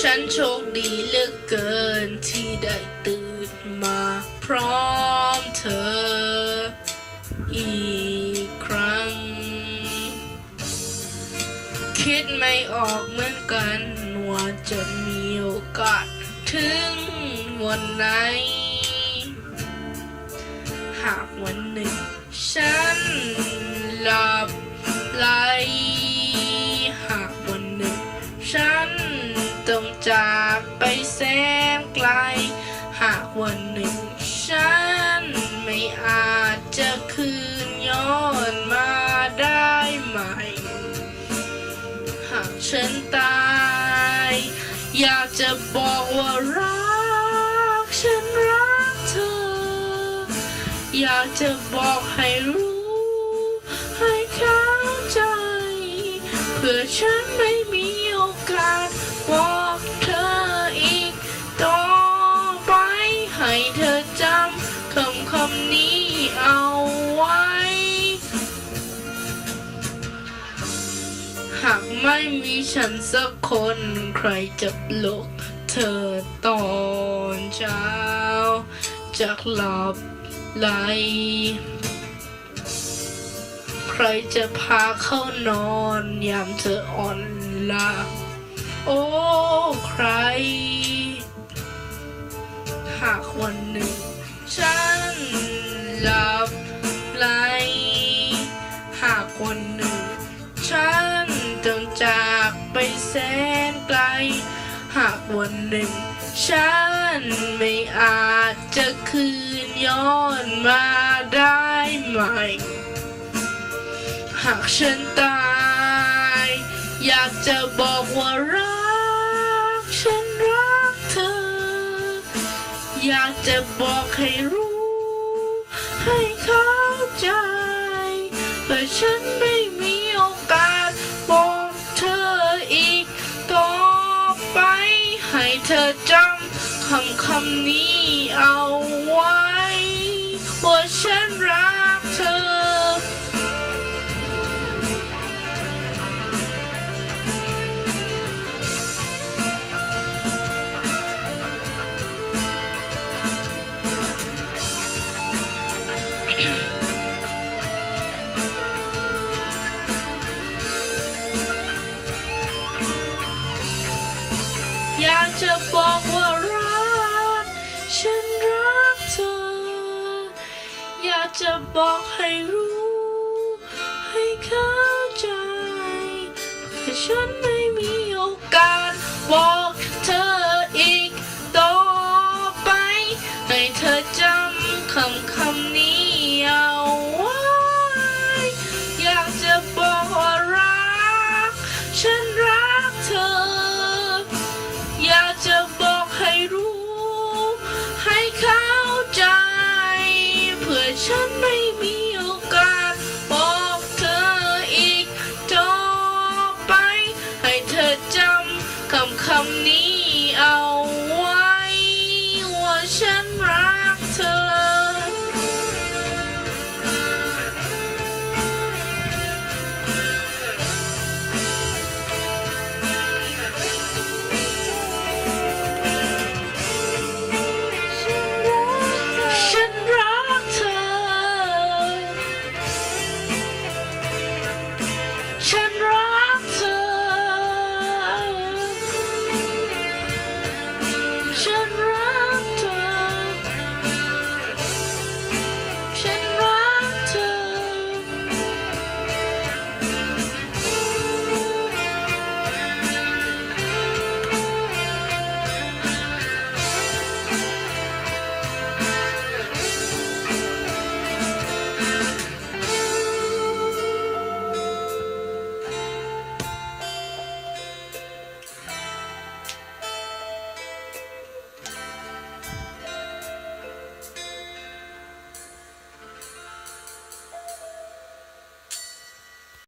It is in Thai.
ฉันโชคดีเหลือกเกินที่ได้ตื่นมาพร้อมเธออีกครั้ง คิดไม่ออกเหมือนกันว่าจะมีโอกาสถึงวันไหน หากวันหนึ่งฉัน หากวันหนึ่งฉันไม่อาจจะคืนย้อนมาได้ไหม หากฉันตาย อยากจะบอกว่ารัก ฉันรักเธอ อยากจะบอกให้รู้ ให้เข้าใจ เพื่อฉันไม่มี ไม่มีฉันสักคนใครจะลุกเธอตอนเช้าจากหลับไหล ใครจะพาเข้านอนยามเธออ่อนล้าโอ้ ใคร หากวันหนึ่ง ฉันหลับไหล หากวันหนึ่ง ฉัน ต้องจากไปแสนไกล หากวันหนึ่งฉันไม่อาจจะคืนย้อนมาได้ไหม หากฉันตาย อยากจะบอกว่ารัก ฉันรักเธอ อยากจะบอกให้รู้ ให้เข้าใจแต่ฉันไม่ำคำนี้เอาไว้ว่าฉันรักเธอ อยากจะบอก จะบอกให้รู้ ให้เข้าใจเพื่อฉันไม่มีโอกาสบอกเธออีกต่อไป ให้เธอจำคำคำ